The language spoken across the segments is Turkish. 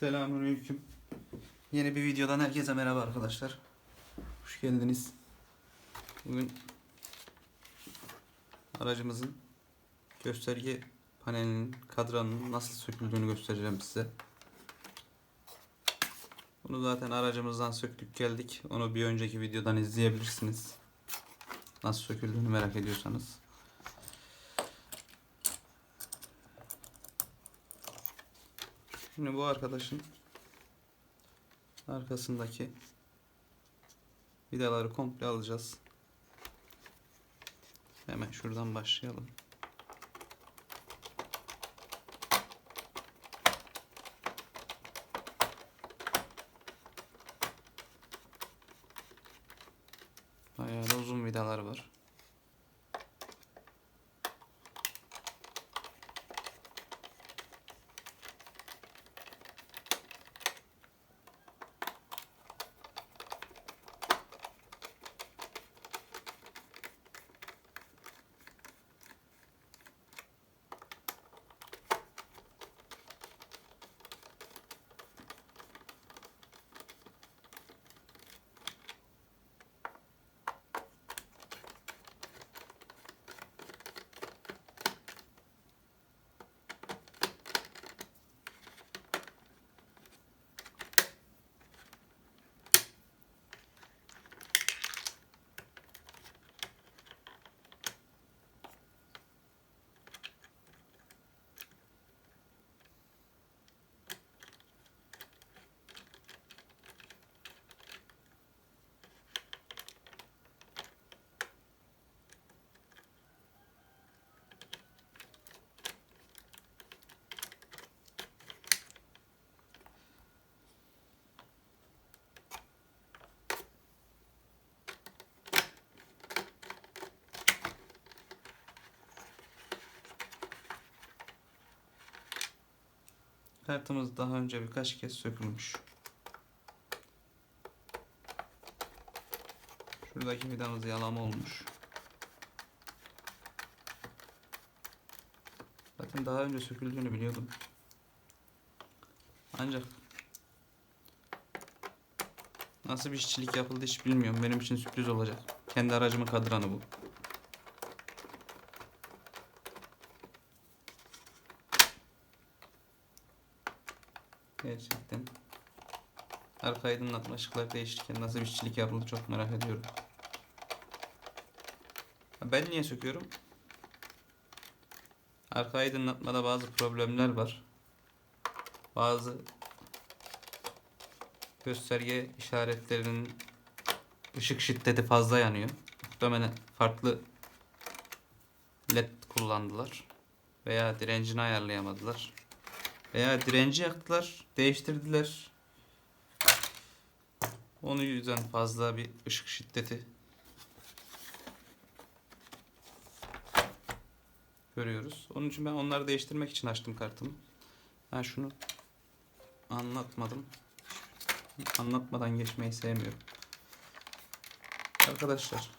Selamünaleyküm. Yeni bir videodan herkese merhaba arkadaşlar. Hoş geldiniz. Bugün aracımızın gösterge panelinin kadranının nasıl söküldüğünü göstereceğim size. Bunu zaten aracımızdan söktük geldik. Onu bir önceki videodan izleyebilirsiniz. Nasıl söküldüğünü merak ediyorsanız. Şimdi bu arkadaşın arkasındaki vidaları komple alacağız. Hemen şuradan başlayalım. Bayağı da uzun vidalar var. Kartımız daha önce birkaç kez sökülmüş. Şuradaki vidamız yalama olmuş. Zaten daha önce söküldüğünü biliyordum. Ancak nasıl bir işçilik yapıldı hiç bilmiyorum. Benim için sürpriz olacak. Kendi aracımın kadranı bu. Gerçekten. Arka aydınlatma ışıklar değişirken nasıl bir işçilik yapıldı çok merak ediyorum. Ben niye söküyorum? Arka aydınlatmada bazı problemler var. Bazı gösterge işaretlerinin ışık şiddeti fazla yanıyor. Muhtemelen farklı led kullandılar. Veya direncini ayarlayamadılar. Veya direnci yaktılar, değiştirdiler. Onun yüzden fazla bir ışık şiddeti görüyoruz. Onun için ben onları değiştirmek için açtım kartımı. Ben şunu anlatmadım. Anlatmadan geçmeyi sevmiyorum. Arkadaşlar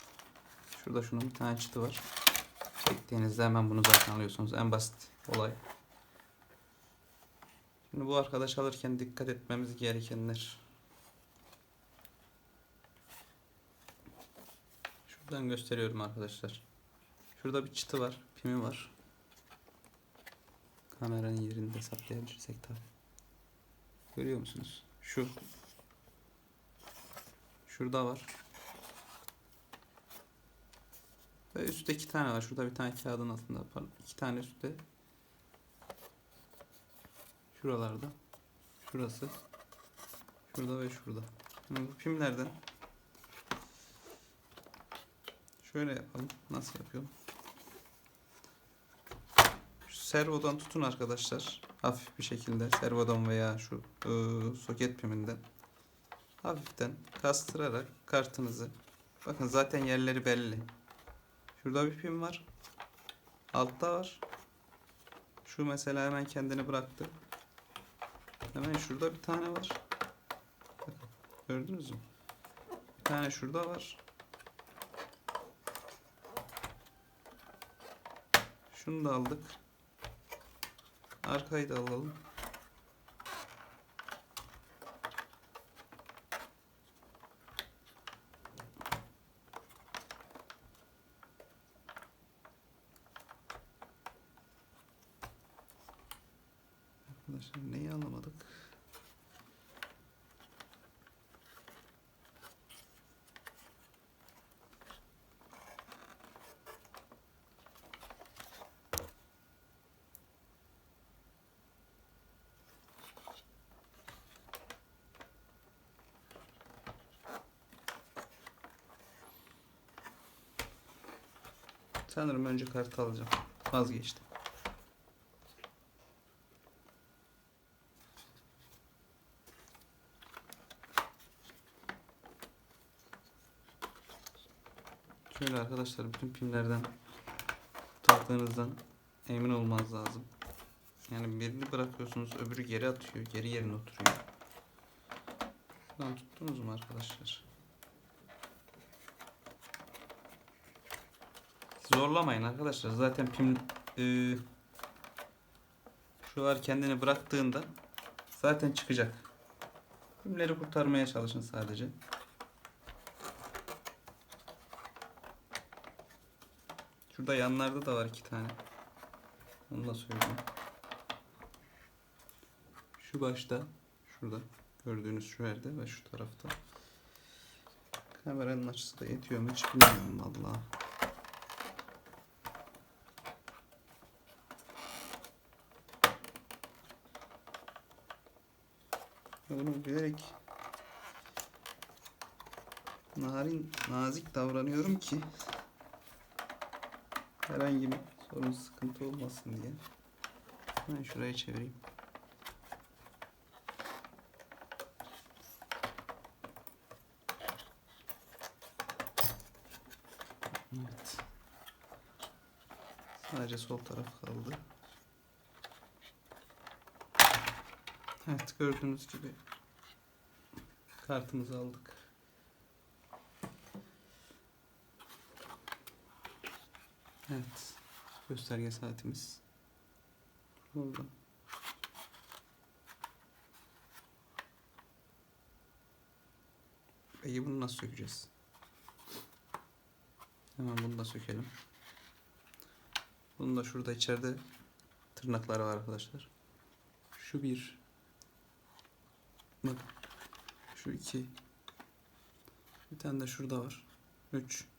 şurada şunun bir tane çıtı var. Çektiğinizde hemen bunu zaten alıyorsunuz. En basit olay. Şimdi bu arkadaş alırken dikkat etmemiz gerekenler. Şuradan gösteriyorum arkadaşlar. Şurada bir çıtı var, pimi var. Kameranın yerinde saptayabilirsek tabi. Görüyor musunuz? Şu. Şurada var. Ve üstte iki tane var. Şurada bir tane kağıdın altında. Pardon, iki tane üstte. Şuralarda. Şurası. Şurada ve şurada. Şimdi bu pimlerden şöyle yapalım. Nasıl yapıyorum? Şu servodan tutun arkadaşlar. Hafif bir şekilde servodan veya şu ıı, soket piminden hafiften kastırarak kartınızı bakın zaten yerleri belli. Şurada bir pim var. Altta var. Şu mesela hemen kendini bıraktı. Hemen şurada bir tane var. Gördünüz mü? Bir tane şurada var. Şunu da aldık. Arkayı da alalım. Arkadaşlar neyi anlamadık? Sanırım önce kartı alacağım. Vazgeçtim. Şöyle arkadaşlar bütün pimlerden taktığınızdan emin olmanız lazım. Yani birini bırakıyorsunuz öbürü geri atıyor. Geri yerine oturuyor. Şuradan tuttunuz mu arkadaşlar? Zorlamayın arkadaşlar. Zaten pim e, şu var kendini bıraktığında zaten çıkacak. Pimleri kurtarmaya çalışın sadece. Şurada yanlarda da var iki tane. Onu da söyleyeyim. Şu başta, şurada gördüğünüz şu yerde ve şu tarafta. Kameranın açısı da yetiyor mu hiç bilmiyorum vallahi. Bunu bilerek narin, nazik davranıyorum ki herhangi bir sorun sıkıntı olmasın diye. Ben şuraya çevireyim. Evet. Sadece sol taraf kaldı. Evet gördüğünüz gibi kartımızı aldık. Evet. Gösterge saatimiz. Burada. Peki bunu nasıl sökeceğiz? Hemen bunu da sökelim. Bunun da şurada içeride tırnakları var arkadaşlar. Şu bir. Bak. Şu iki. Bir tane de şurada var. Üç.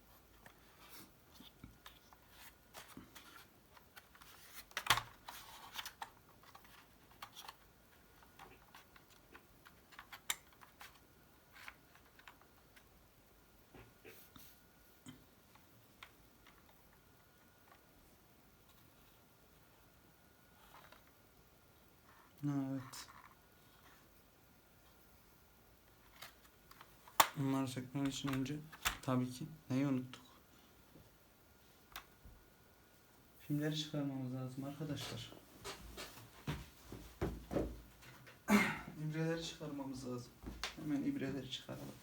Evet. Bunları sökmem için önce tabii ki neyi unuttuk? Filmleri çıkarmamız lazım arkadaşlar. İbreleri çıkarmamız lazım. Hemen ibreleri çıkaralım.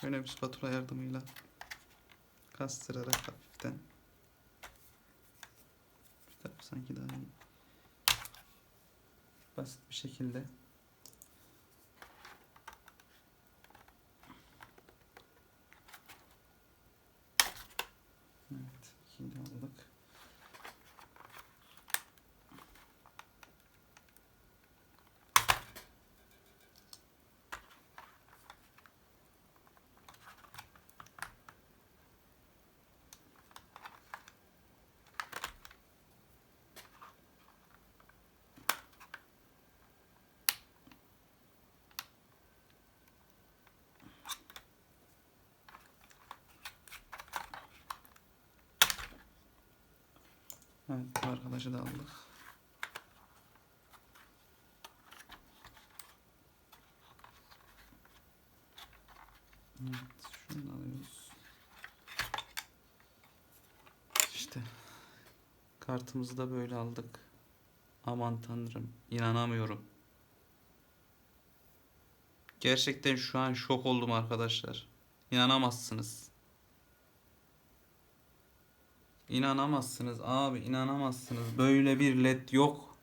Şöyle bir spatula yardımıyla kastırarak hafiften taraf sanki daha iyi. Basit bir şekilde Evet, ikinci aldık. Evet, bu arkadaşı da aldık. Evet, şunu alıyoruz. İşte kartımızı da böyle aldık. Aman tanrım, inanamıyorum. Gerçekten şu an şok oldum arkadaşlar. İnanamazsınız. İnanamazsınız abi inanamazsınız. Böyle bir led yok.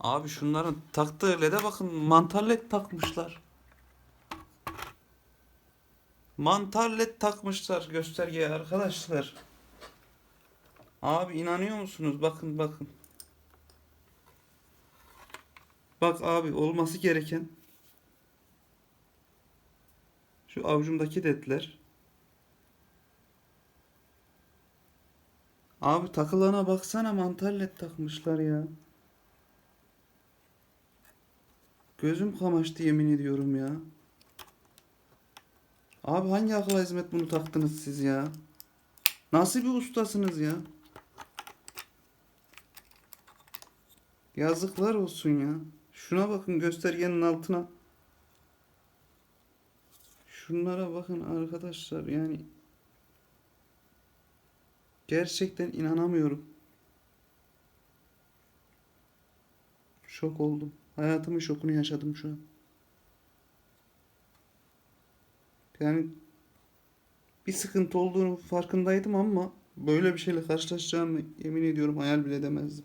Abi şunların taktığı led'e bakın. Mantar led takmışlar. Mantar led takmışlar göstergeye arkadaşlar. Abi inanıyor musunuz? Bakın bakın. Bak abi olması gereken şu avucumdaki ledler. Abi takılana baksana mantar led takmışlar ya. Gözüm kamaştı yemin ediyorum ya. Abi hangi akla hizmet bunu taktınız siz ya? Nasıl bir ustasınız ya? Yazıklar olsun ya. Şuna bakın göstergenin altına. Şunlara bakın arkadaşlar yani. Gerçekten inanamıyorum. Şok oldum. Hayatımın şokunu yaşadım şu an. Yani bir sıkıntı olduğunu farkındaydım ama böyle bir şeyle karşılaşacağımı yemin ediyorum hayal bile edemezdim.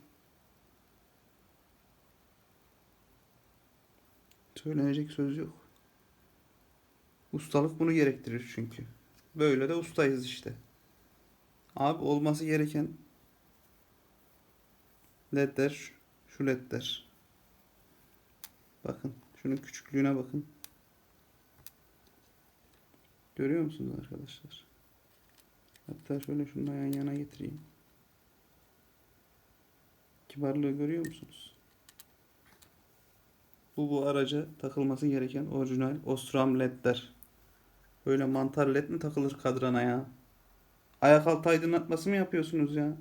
Söylenecek söz yok. Ustalık bunu gerektirir çünkü. Böyle de ustayız işte. Abi olması gereken ledler şu- ledler. Bakın şunun küçüklüğüne bakın. Görüyor musunuz arkadaşlar? Hatta şöyle şunu yan yana getireyim. Kibarlığı görüyor musunuz? Bu bu araca takılması gereken orijinal Osram ledler. Böyle mantar led mi takılır kadrana ya? Ayak altı aydınlatması mı yapıyorsunuz ya?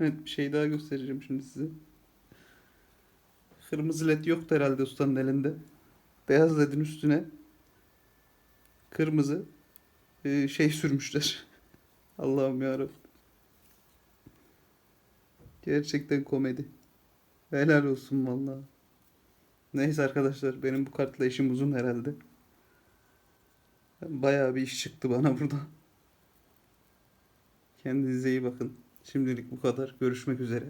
Evet bir şey daha göstereceğim şimdi size. Kırmızı led yoktu herhalde ustanın elinde. Beyaz ledin üstüne kırmızı e, şey sürmüşler. Allah'ım yarabbim. Gerçekten komedi. Helal olsun vallahi. Neyse arkadaşlar benim bu kartla işim uzun herhalde. Bayağı bir iş çıktı bana burada. Kendinize iyi bakın. Şimdilik bu kadar. Görüşmek üzere.